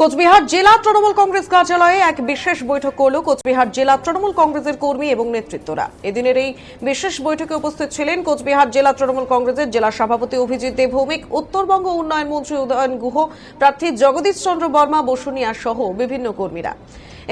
কোচবিহার জেলা তৃণমূল কংগ্রেস কার্যালয়ে এক বিশেষ বৈঠক করল কোচবিহার জেলা তৃণমূল কংগ্রেসের কর্মী এবং নেতৃত্বরা। এদিনের এই বিশেষ বৈঠকে উপস্থিত ছিলেন কোচবিহার জেলা তৃণমূল কংগ্রেসের জেলা সভাপতি অভিজিৎ দেব ভৌমিক উত্তরবঙ্গ উন্নয়ন মন্ত্রী উদয়ন গুহ, প্রার্থী জগদীশ চন্দ্র বর্মা, বসুনিয়া সহ বিভিন্ন কর্মীরা।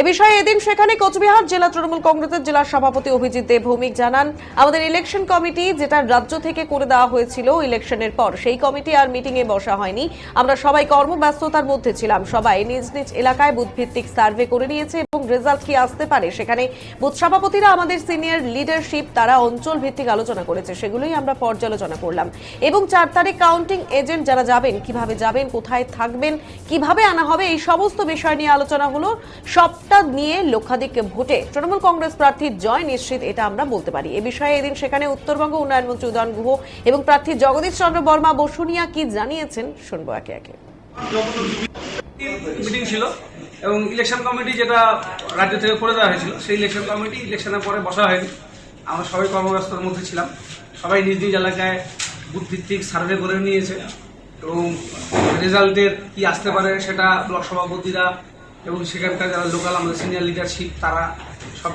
এ বিষয়ে এদিন সেখানে কোচবিহার জেলা তৃণমূল কংগ্রেসের জেলা সভাপতি অভিজিৎ দেব ভৌমিক জানান, আমাদের ইলেকশন কমিটি যেটা রাজ্য থেকে করে দেওয়া হয়েছিল ইলেকশনের পর, সেই কমিটি আর মিটিং এ বসা হয়নি। আমরা সবাই কর্মব্যস্ততার মধ্যে ছিলাম। সবাই নিজ নিজ এলাকায় বুথভিত্তিক সার্ভে করে নিয়েছে এবং রেজাল্ট কি আসতে পারে। সেখানে বুথ সভাপতিরা আমাদের সিনিয়র লিডারশিপ তারা অঞ্চল ভিত্তিক আলোচনা করেছে। সেগুলোই আমরা পর্যালোচনা করলাম। এবং চার তারিখ কাউন্টিং এজেন্ট যারা যাবেন, কীভাবে যাবেন, কোথায় থাকবেন, কীভাবে আনা হবে, এই সমস্ত বিষয় নিয়ে আলোচনা হলো। সবটা নিয়ে লক্ষাধিক ভোটে তৃণমূল কংগ্রেস প্রার্থীর জয় নিশ্চিত, এটা আমরা বলতে পারি। এ বিষয়ে এদিন সেখানে উত্তরবঙ্গ উন্নয়ন মন্ত্রী উদয়ন গুহ এবং প্রার্থী জগদীশ চন্দ্র বর্মা বসুনিয়া কি জানিয়েছেন, শুনব একে একে। মিটিং ছিল এবং ইলেকশন কমিটি যেটা রাজ্য থেকে করে দেওয়া হয়েছিল, সেই ইলেকশন কমিটি ইলেকশনের পরে বসা হয়নি। আমরা সবাই কর্মব্যস্ততার মধ্যে ছিলাম। সবাই নিজ নিজ এলাকায় বুথ ভিত্তিক সার্ভে করে নিয়েছে এবং রেজাল্টের কি আসতে পারে সেটা ব্লক সভাপতিরা এবং সেখানকার যারা লোকাল আমাদের সিনিয়র লিডারশিপ তারা সব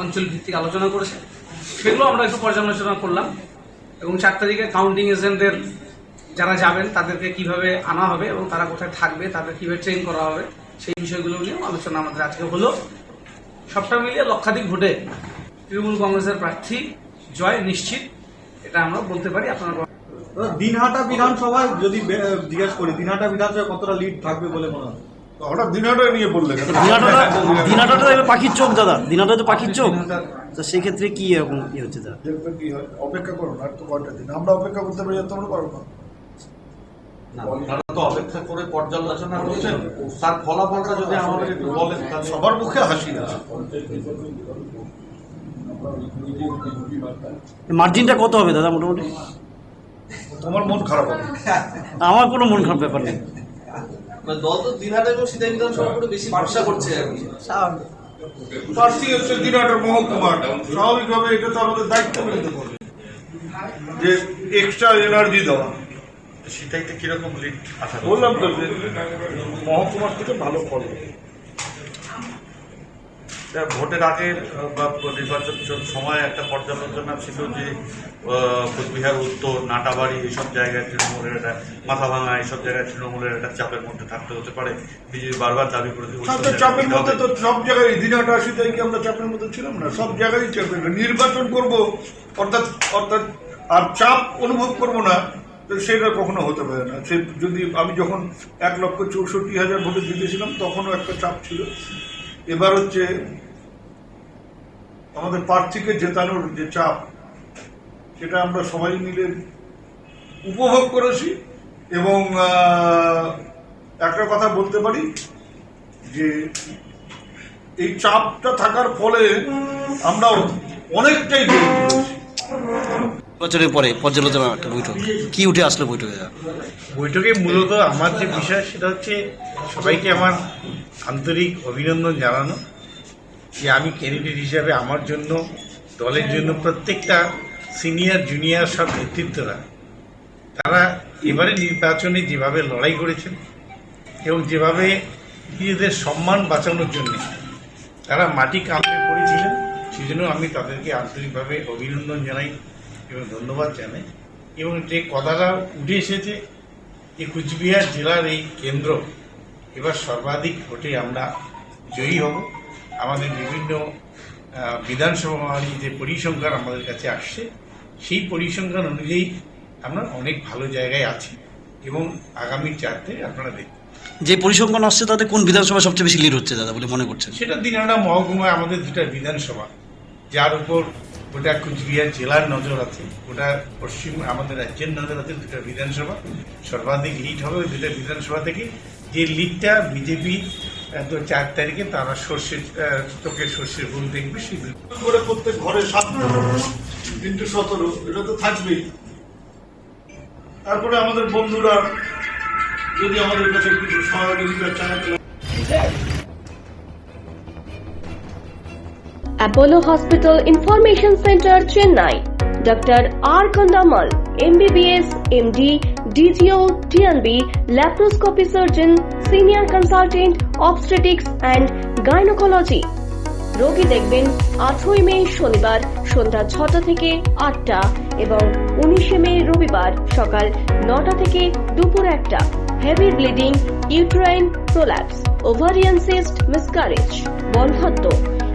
অঞ্চল ভিত্তিক আলোচনা করেছে। সেগুলো আমরা একটু পর্যালোচনা করলাম এবং চার তারিখে কাউন্টিং এজেন্টদের যারা যাবেন, তাদেরকে কীভাবে আনা হবে এবং তারা কোথায় থাকবে, তাদের কীভাবে ট্রেন করা হবে, সেই বিষয়গুলো নিয়ে আলোচনা আমাদের আজকে হলো। সবটা মিলিয়ে লক্ষাধিক ভোটে তৃণমূল কংগ্রেসের প্রার্থী জয় নিশ্চিত, এটা আমরা বলতে পারি। আপনারা দিনহাটা বিধানসভায় যদি জিজ্ঞেস করি, দিনহাটা বিধানসভায় কতটা লিড থাকবে বলে মনে হয়? হঠাৎ নিয়ে বললেন পাখির চোখ দাদা। দিনাটা তো পাখির চোখ। তো সেক্ষেত্রে কি এরকম কি হচ্ছে দাদা? কি হয়? অপেক্ষা করুন আর তো কয়টা দিন? আমরা অপেক্ষা করতে পারি তোমরা পারো না। তো অপেক্ষা করে পর্যালোচনা করছেন। তার ফলাফলটা যদি আমাদের একটু বলেন তাহলে। সবার মুখে হাসি আছে। মার্জিনটা কত হবে দাদা মোটামুটি? তোমার মন খারাপ হবে। আমার কোনো মন খারাপ ব্যাপার নেই। দল তো দিনহাটা এবং সিধা বিধানসভা করে বেশি ভরসা করছে আর কি। প্রার্থী হচ্ছে দিনহাটার মহকুমার। স্বাভাবিকভাবে এটা তো আমাদের দায়িত্ব মেনে করবে যে এক্সট্রা এনার্জি দেওয়া। সেটাইতে কীরকম লিড আশা বললাম তো যে মহকুমার থেকে ভালো তা ভোটের আগের বা নির্বাচন সময় একটা পর্যালোচনা ছিল যে কোচবিহার উত্তর নাটাবাড়ি এইসব জায়গায় তৃণমূলের একটা মাথা ভাঙা এইসব জায়গায় তৃণমূলের একটা চাপের মধ্যে থাকতে হতে পারে। বিজেপি বারবার দাবি করেছে চাপের মধ্যে তো সব জায়গায় দিনহাটা আসি কি আমরা চাপের মধ্যে ছিলাম? না সব জায়গায় চাপের নির্বাচন করব অর্থাৎ অর্থাৎ আর চাপ অনুভব করব না সেটা কখনো হতে পারে না। সে যদি আমি যখন এক লক্ষ চৌষট্টি হাজার ভোটে জিতেছিলাম তখনও একটা চাপ ছিল। এবার হচ্ছে আমাদের প্রার্থীকে জেতানোর যে চাপ, সেটা আমরা সবাই মিলে উপভোগ করেছি এবং একটা কথা বলতে পারি যে এই চাপটা থাকার ফলে আমরা অনেকটাই বছরের পরে পর্যালোচনা একটা বৈঠক। কি উঠে আসলো বৈঠকে? বৈঠকে মূলত আমার যে বিষয় সেটা হচ্ছে সবাইকে আমার আন্তরিক অভিনন্দন জানানো যে আমি ক্যান্ডিডেট হিসাবে আমার জন্য, দলের জন্য প্রত্যেকটা সিনিয়র জুনিয়র সব নেতৃত্বরা, তারা এবারে নির্বাচনে যেভাবে লড়াই করেছেন এবং যেভাবে নিজেদের সম্মান বাঁচানোর জন্য তারা মাটি কামড়ে পড়েছিলেন সেই জন্য আমি তাদেরকে আন্তরিকভাবে অভিনন্দন জানাই। এবং ধন্যবাদ জানাই। এবং যে কথাটা উঠে এসেছে যে কুচবিহার জেলার এই কেন্দ্র এবার সর্বাধিক ভোটে আমরা জয়ী হব। আমাদের বিভিন্ন আহ, বিধানসভার যে পরিসংখ্যান আমাদের কাছে আসছে সেই পরিসংখ্যান অনুযায়ী আমরা অনেক ভালো জায়গায় আছি এবং আগামী চারটে আপনারা দেখবেন যে পরিসংখ্যান আসছে তাতে কোন বিধানসভা সবচেয়ে বেশি লিড হচ্ছে দাদা বলে মনে করছেন? সেটা দিনাটা মহকুমায় আমাদের দুটা বিধানসভা যার উপর গোটা কুচবিহার জেলার নজর আছে। গোটা পশ্চিম আমাদের রাজ্যের নজর আছে দুটা বিধানসভা। সর্বাধিক লিড হবে ওই দুটা বিধানসভা থেকে। যে লিডটা বিজেপি তো চার তারিখে তারা সর্ষের আহ, চোখের সর্ষের ফুল দেখবে সেই করে প্রত্যেক ঘরে সতেরো ইন্টু সতেরো এটা তো থাকবেই। তারপরে আমাদের বন্ধুরা যদি আমাদের কাছে কিছু সহযোগিতা চায় Apollo Hospital Information Center, Chennai. Dr. R. Kandamal, MBBS, MD, DGO, DNB, laparoscopy surgeon, senior consultant, obstetrics and gynecology. রোগী দেখবেন আটই মে শনিবার সন্ধ্যা ছটা থেকে আটটা এবং উনিশে মে রবিবার সকাল নটা থেকে দুপুর একটা heavy bleeding uterine prolapse ovarian cyst miscarriage বন্ধ্যত্ব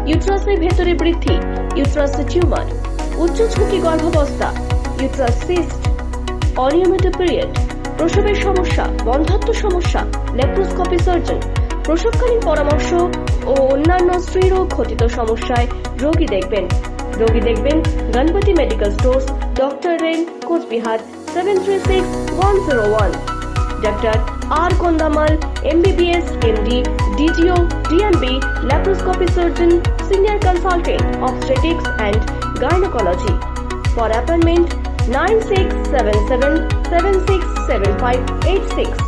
ইউট্রাসের ভেতরে বৃদ্ধি, ইউট্রাসে টিউমার, উচ্চ ঝুঁকি গর্ভাবস্থা, ইউট্রাস সিস্ট, অনিয়মিত পিরিয়ড, প্রসবের সমস্যা, বন্ধাত্ম সমস্যা লেপ্রোস্কোপি সার্জন, প্রসবকালীন পরামর্শ ও অন্যান্য স্ত্রীরোগ ঘটিত সমস্যায় রোগী দেখবেন। রোগী দেখবেন Ganapati medical store doctor rain, Coochbehar, seven three six, one zero one. Doctor R Kandamal MBBS, MD, DGO, DMB, laparoscopy surgeon, senior consultant, obstetrics and gynecology. For appointment 9677767586.